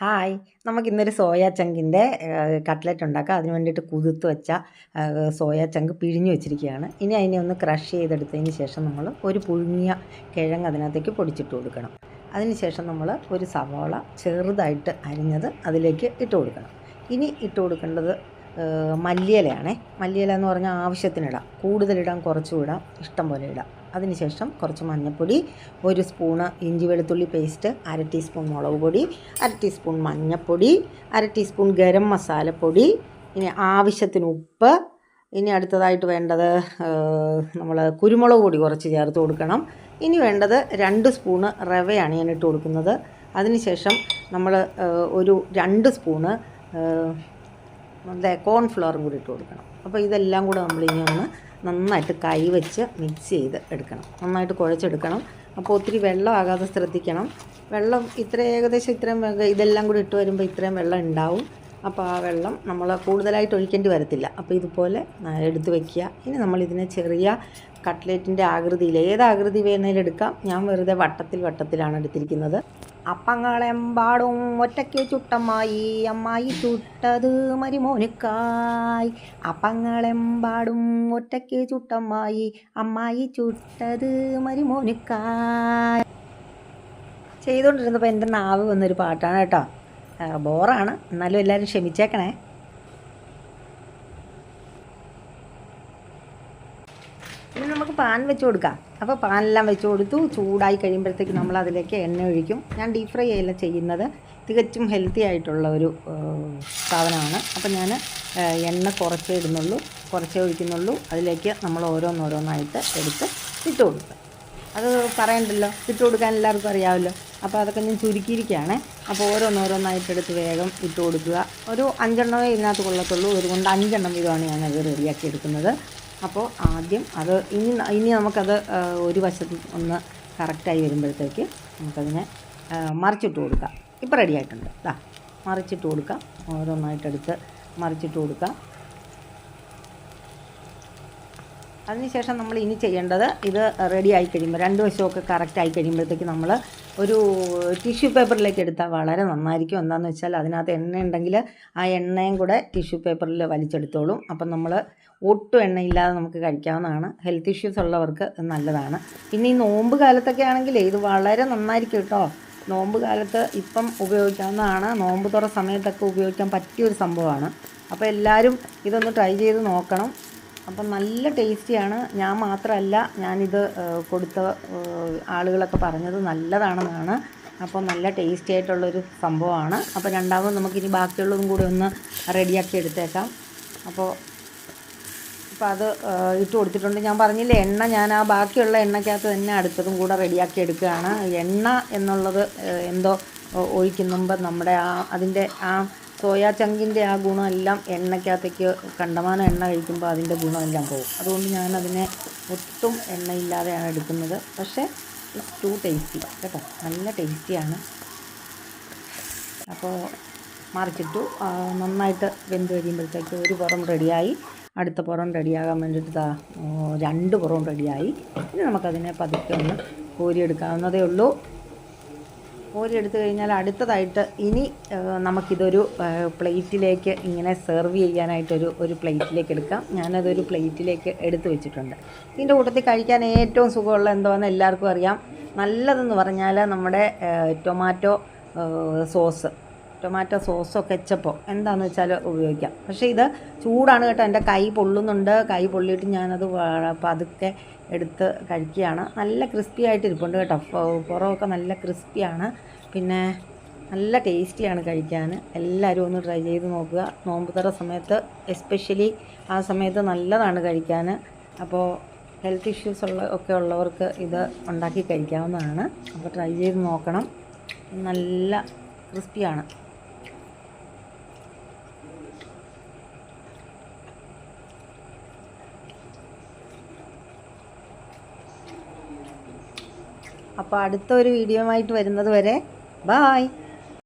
Hi. നമുക്ക് ഇന്നൊരു soya ചങ്കിന്റെ cutlet ഉണ്ടാക്കാം. അതിന് വേണ്ടിയിട്ട് കുതിർത്ത് വെച്ച സോയാ ചങ്ക് പിഴിഞ്ഞു വെച്ചിരിക്കുകയാണ്. ഇനി അതിനെ ഒന്ന് ക്രഷ് ചെയ്തെടുത്തതിന് ശേഷം നമ്മൾ ഒരു പുഴുങ്ങിയ കിഴങ്ങ് അതിനകത്തേക്ക് പൊടിച്ചിട്ട് കൊടുക്കണം. അതിനുശേഷം നമ്മൾ ഒരു സവാള ചെറുതായിട്ട് അരിഞ്ഞത് അതിലേക്ക് ഇട്ട് കൊടുക്കണം. ഇനി ഇട്ട് കൊടുക്കേണ്ടത് മല്ലിയിലയാണേ. മല്ലിയില എന്ന് പറഞ്ഞാൽ ആവശ്യത്തിനിടാം. കൂടുതലിടാം കുറച്ചും ഇടാം. ഇഷ്ടം പോലെ ഇടാം. അതിനുശേഷം കുറച്ച് മഞ്ഞൾപ്പൊടി ഒരു സ്പൂണ് ഇഞ്ചി വെളുത്തുള്ളി പേസ്റ്റ് അര ടീസ്പൂൺ മുളക് പൊടി അര ടീസ്പൂൺ മഞ്ഞൾപ്പൊടി അര ടീസ്പൂൺ ഗരം മസാലപ്പൊടി ഇനി ആവശ്യത്തിന് ഉപ്പ് ഇനി അടുത്തതായിട്ട് വേണ്ടത് നമ്മൾ കുരുമുളക് പൊടി കുറച്ച് ചേർത്ത് കൊടുക്കണം. ഇനി വേണ്ടത് രണ്ട് സ്പൂണ് റവയാണ് ഞാൻ ഇട്ട് കൊടുക്കുന്നത്. അതിനുശേഷം നമ്മൾ ഒരു രണ്ട് സ്പൂണ് കോൺഫ്ലവറും കൂടി ഇട്ട് കൊടുക്കണം. അപ്പോൾ ഇതെല്ലാം കൂടെ നമ്മൾ ഇനി ഒന്ന് നന്നായിട്ട് കൈ വെച്ച് മിക്സ് ചെയ്ത് എടുക്കണം. നന്നായിട്ട് കുഴച്ചെടുക്കണം. അപ്പോൾ ഒത്തിരി വെള്ളമാകാതെ ശ്രദ്ധിക്കണം. വെള്ളം ഇത്ര ഏകദേശം ഇത്രയും ഇതെല്ലാം കൂടി ഇട്ട് വരുമ്പോൾ ഇത്രയും വെള്ളം ഉണ്ടാവും. അപ്പോൾ ആ വെള്ളം നമ്മൾ കൂടുതലായിട്ട് ഒഴിക്കേണ്ടി വരത്തില്ല. അപ്പോൾ ഇതുപോലെ എടുത്ത് വയ്ക്കുക ഇനി നമ്മളിതിനെ ചെറിയ കട്ട്ലേറ്റിന്റെ ആകൃതിയിൽ ഏത് ആകൃതി വേണമെങ്കിലും എടുക്കാം. ഞാൻ വെറുതെ വട്ടത്തിൽ വട്ടത്തിലാണ് എടുത്തിരിക്കുന്നത്. അപ്പങ്ങളെമ്പാടും ഒറ്റയ്ക്ക് ചുട്ടമ്മായി അമ്മായി ചുട്ടത് മരിമോനുക്കായ്. അപ്പങ്ങളെമ്പാടും ഒറ്റയ്ക്ക് ചുട്ടമ്മായി അമ്മായി ചുട്ടത് മരിമോനുക്കായ്. ചെയ്തുകൊണ്ടിരുന്നപ്പോൾ എന്റെ നാവ് വന്നൊരു പാട്ടാണ് കേട്ടോ. ബോറാണ് എന്നാലും എല്ലാവരും ക്ഷമിച്ചേക്കണേ. ഇനി നമുക്ക് പാൻ വെച്ച് കൊടുക്കാം. അപ്പോൾ പാനെല്ലാം വെച്ച് കൊടുത്തു. ചൂടായി കഴിയുമ്പോഴത്തേക്ക് നമ്മൾ അതിലേക്ക് എണ്ണ ഒഴിക്കും. ഞാൻ ഡീപ് ഫ്രൈ അല്ല ചെയ്യുന്നത്. തികച്ചും ഹെൽത്തി ആയിട്ടുള്ള ഒരു സാധനമാണ്. അപ്പോൾ ഞാൻ എണ്ണ കുറച്ചേ ഇടുന്നുള്ളൂ. കുറച്ചേ ഒഴിക്കുന്നുള്ളൂ. അതിലേക്ക് നമ്മൾ ഓരോന്നോരോന്നായിട്ട് എടുത്ത് ഇട്ട് കൊടുക്കുക അത് പറയണ്ടല്ലോ? ഇട്ട് കൊടുക്കാൻ എല്ലാവർക്കും അറിയാമല്ലോ അപ്പോൾ അതൊക്കെ ഞാൻ ചുരുക്കിയിരിക്കുകയാണ്. അപ്പോൾ ഓരോന്നോരോന്നായിട്ട് എടുത്ത് വേഗം ഇട്ട് കൊടുക്കുക. ഒരു അഞ്ചെണ്ണമേ ഇതിനകത്ത് കൊള്ളത്തുള്ളൂ. അതുകൊണ്ട് അഞ്ചെണ്ണം വീതമാണ് അത് റെഡിയാക്കി എടുക്കുന്നത്. അപ്പോൾ ആദ്യം അത് ഇനി ഇനി നമുക്കത് ഒരു വശത്ത് ഒന്ന് കറക്റ്റായി വരുമ്പോഴത്തേക്ക് നമുക്കതിനെ മറിച്ചിട്ട് കൊടുക്കാം. ഇപ്പോൾ റെഡി ആയിട്ടുണ്ട്. ഇതാ മറിച്ചിട്ട് കൊടുക്കാം. ഓരോന്നായിട്ടെടുത്ത് മറിച്ചിട്ട് കൊടുക്കാം. അതിനുശേഷം നമ്മൾ ഇനി ചെയ്യേണ്ടത് ഇത് റെഡി ആയി കഴിയുമ്പോൾ രണ്ട് വശമൊക്കെ കറക്റ്റ് ആയി കഴിയുമ്പോഴത്തേക്ക് നമ്മൾ ഒരു ടിഷ്യൂ പേപ്പറിലേക്ക് എടുത്താൽ വളരെ നന്നായിരിക്കും. എന്താണെന്ന് വെച്ചാൽ അതിനകത്ത് എണ്ണ ഉണ്ടെങ്കിൽ ആ എണ്ണയും കൂടെ ടിഷ്യൂ പേപ്പറിൽ വലിച്ചെടുത്തോളും. അപ്പം നമ്മൾ ഒട്ടും എണ്ണയില്ലാതെ നമുക്ക് കഴിക്കാവുന്നതാണ്. ഹെൽത്ത് ഇഷ്യൂസ് ഉള്ളവർക്ക് നല്ലതാണ്. പിന്നെ ഈ നോമ്പ് കാലത്തൊക്കെ ആണെങ്കിൽ ഇത് വളരെ നന്നായിരിക്കും കേട്ടോ. നോമ്പ് കാലത്ത് ഇപ്പം ഉപയോഗിക്കാവുന്നതാണ്. നോമ്പ് തുറ സമയത്തൊക്കെ ഉപയോഗിക്കാൻ പറ്റിയൊരു സംഭവമാണ്. അപ്പോൾ എല്ലാവരും ഇതൊന്ന് ട്രൈ ചെയ്ത് നോക്കണം. അപ്പം നല്ല ടേസ്റ്റിയാണ്. ഞാൻ മാത്രമല്ല ഞാനിത് കൊടുത്ത ആളുകളൊക്കെ പറഞ്ഞത് നല്ലതാണെന്നാണ്. അപ്പോൾ നല്ല ടേസ്റ്റി ആയിട്ടുള്ളൊരു സംഭവമാണ്. അപ്പോൾ രണ്ടാമത് നമുക്കിനി ബാക്കിയുള്ളതും കൂടി ഒന്ന് റെഡിയാക്കി എടുത്തേക്കാം. അപ്പോൾ അപ്പോൾ അത് ഇട്ട് കൊടുത്തിട്ടുണ്ട്. ഞാൻ പറഞ്ഞില്ലേ എണ്ണ ഞാൻ ആ ബാക്കിയുള്ള എണ്ണയ്ക്കകത്ത് തന്നെ അടുത്തതും കൂടെ റെഡിയാക്കി എടുക്കുകയാണ്. എണ്ണ എന്നുള്ളത് എന്തോ ഒഴിക്കുന്നുമ്പോൾ നമ്മുടെ ആ അതിന്റെ ആ സോയാ ചങ്കിന്റെ ആ ഗുണമെല്ലാം എണ്ണയ്ക്കകത്തേക്ക് കണ്ടമാനം എണ്ണ കഴിക്കുമ്പോൾ അതിന്റെ ഗുണമെല്ലാം പോകും. അതുകൊണ്ട് ഞാൻ അതിനെ ഒട്ടും എണ്ണയില്ലാതെയാണ് എടുക്കുന്നത്. പക്ഷേ ഇറ്റ്സ് ടു ടേസ്റ്റി കേട്ടോ. നല്ല ടേസ്റ്റിയാണ്. അപ്പോൾ മറിച്ചിട്ടു നന്നായിട്ട് വെന്ത് കഴിയുമ്പോഴത്തേക്ക് ഒരു പുറം റെഡിയായി. അടുത്ത പുറം റെഡിയാകാൻ വേണ്ടിയിട്ട് രണ്ട് പുറവും റെഡിയായി. ഇനി നമുക്കതിനെ പതുക്കെ ഒന്ന് കോരിയെടുക്കാവുന്നതേ ഉള്ളൂ. കോരിയെടുത്ത് കഴിഞ്ഞാൽ അടുത്തതായിട്ട് ഇനി നമുക്കിതൊരു പ്ലേറ്റിലേക്ക് ഇങ്ങനെ സെർവ് ചെയ്യാനായിട്ടൊരു ഒരു പ്ലേറ്റിലേക്ക് എടുക്കാം. ഞാനതൊരു പ്ലേറ്റിലേക്ക് എടുത്തു വെച്ചിട്ടുണ്ട്. ഇതിന്റെ കൂട്ടത്തിൽ കഴിക്കാൻ ഏറ്റവും സുഖമുള്ള എന്തോന്ന് എല്ലാവർക്കും അറിയാം. നല്ലതെന്ന് പറഞ്ഞാൽ നമ്മുടെ ടൊമാറ്റോ സോസ്. ടൊമാറ്റോ സോസോ കെച്ചപ്പോ എന്താണെന്ന് വെച്ചാൽ ഉപയോഗിക്കാം. പക്ഷേ ഇത് ചൂടാണ് കേട്ടോ. എന്റെ കൈ പൊള്ളുന്നുണ്ട്. കൈ പൊള്ളിയിട്ട് ഞാനത് പതുക്കെ എടുത്ത് കഴിക്കുകയാണ്. നല്ല ക്രിസ്പി ആയിട്ട് ഇരിപ്പുണ്ട് കേട്ടോ. പുറമൊക്കെ നല്ല ക്രിസ്പിയാണ്. പിന്നെ നല്ല ടേസ്റ്റിയാണ് കഴിക്കാൻ. എല്ലാവരും ഒന്ന് ട്രൈ ചെയ്ത് നോക്കുക. നോമ്പ് തറ സമയത്ത് എസ്പെഷ്യലി ആ സമയത്ത് നല്ലതാണ് കഴിക്കാൻ. അപ്പോൾ ഹെൽത്ത് ഇഷ്യൂസ് ഉള്ള ഒക്കെ ഉള്ളവർക്ക് ഇത് ഉണ്ടാക്കി കഴിക്കാവുന്നതാണ്. അപ്പോൾ ട്രൈ ചെയ്ത് നോക്കണം. നല്ല ക്രിസ്പിയാണ്. അപ്പോൾ അടുത്ത ഒരു വീഡിയോ ആയിട്ട് വരുന്നത് വരെ ബായ്